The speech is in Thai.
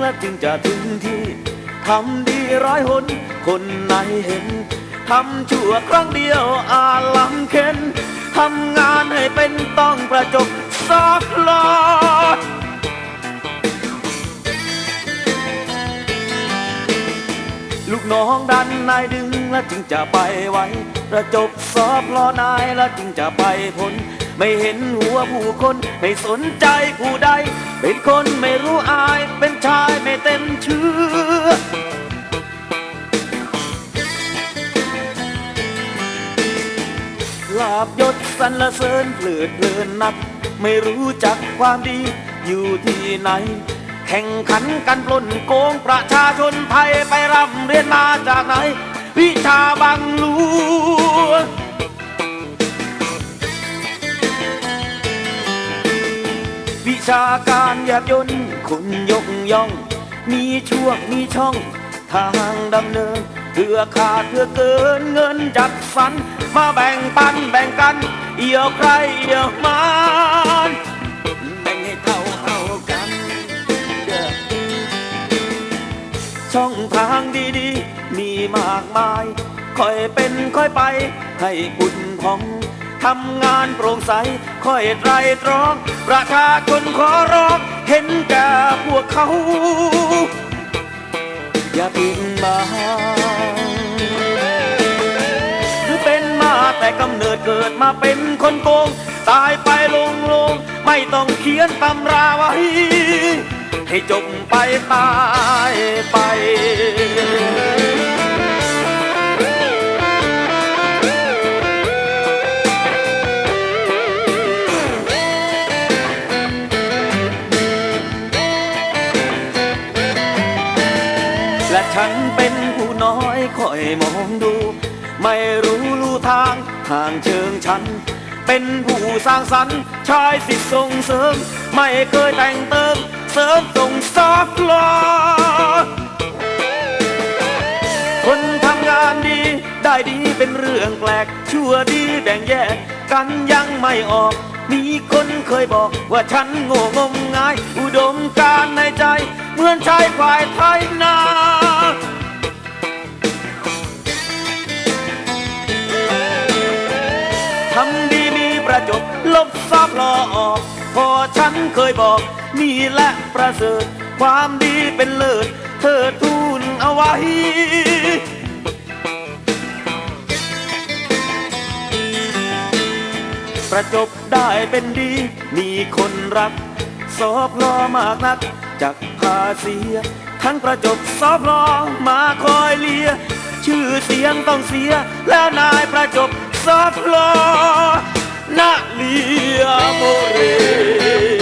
และจึงจะถึงที่ทำดีร้อยหน คนไหนเห็นทำชั่วครั้งเดียวอาลังเข็นทำงานให้เป็นต้องประจบซอกลอดลูกน้องดันนายดึงแล้วจึงจะไปไวประจบสอบรอนายแล้วจึงจะไปพ้นไม่เห็นหัวผู้คน ไม่สนใจผู้ใด เป็นคนไม่รู้อาย ลาบยศสรรเสริญเพลิดเพลินนัก ไม่รู้จักความดีอยู่ที่ไหน แข่งขันกันปล้นโกงประชาชนไทยไปร่ำเรียนมาจากไหน วิชาบังลวงวิชาการแยบยนต์คุณยกย่อง มีช่วงมีช่องทางดำเนิน เพื่อขาดเพื่อเกินเงินจัดสรรมาแบ่งปันแบ่งกัน เอี่ยวใครเอี่ยวมันแบ่งให้เท่าเท่ากัน ช่องทางดีๆ มีมากมาย ค่อยเป็นค่อยไป ให้คุณพองทำงานโปร่งใส ค่อยไตรตรอง ประชาชนขอร้อง เห็นแก่พวกเขา อย่าปิดบัง เกิดมาเป็นคนโกง ตายไปลงลง ไม่ต้องเขียนตำราไว้ ให้จบไปตายไปและฉันเป็นผู้น้อยคอยมองดู ไม่รู้ลู่ทางทางเชิงฉัน เป็นผู้สร้างสรรค์ชายสิทธิ์ส่งเสริม ไม่เคยแต่งเติม เสริมส่งซอกลอคนทำงานดี ได้ดีเป็นเรื่องแปลก ชั่วดีแบ่งแยก กันยังไม่ออก มีคนเคยบอกว่าฉันโง่งมงาย อุดมการในใจ เหมือนชายควายไทยนา จบ ลบซอบลอออก พอฉันเคยบอก นี่แหละประเสริฐ ความดีเป็นเลิศ เธอทูลเอาไว้ประจบได้เป็นดี มีคนรัก สอบลอมากนัก จากภาเสีย ทั้งประจบสอบลอมาคอยเลีย ชื่อเสียงต้องเสีย แล้วนายประจบสอบลอ นาเลียโมเร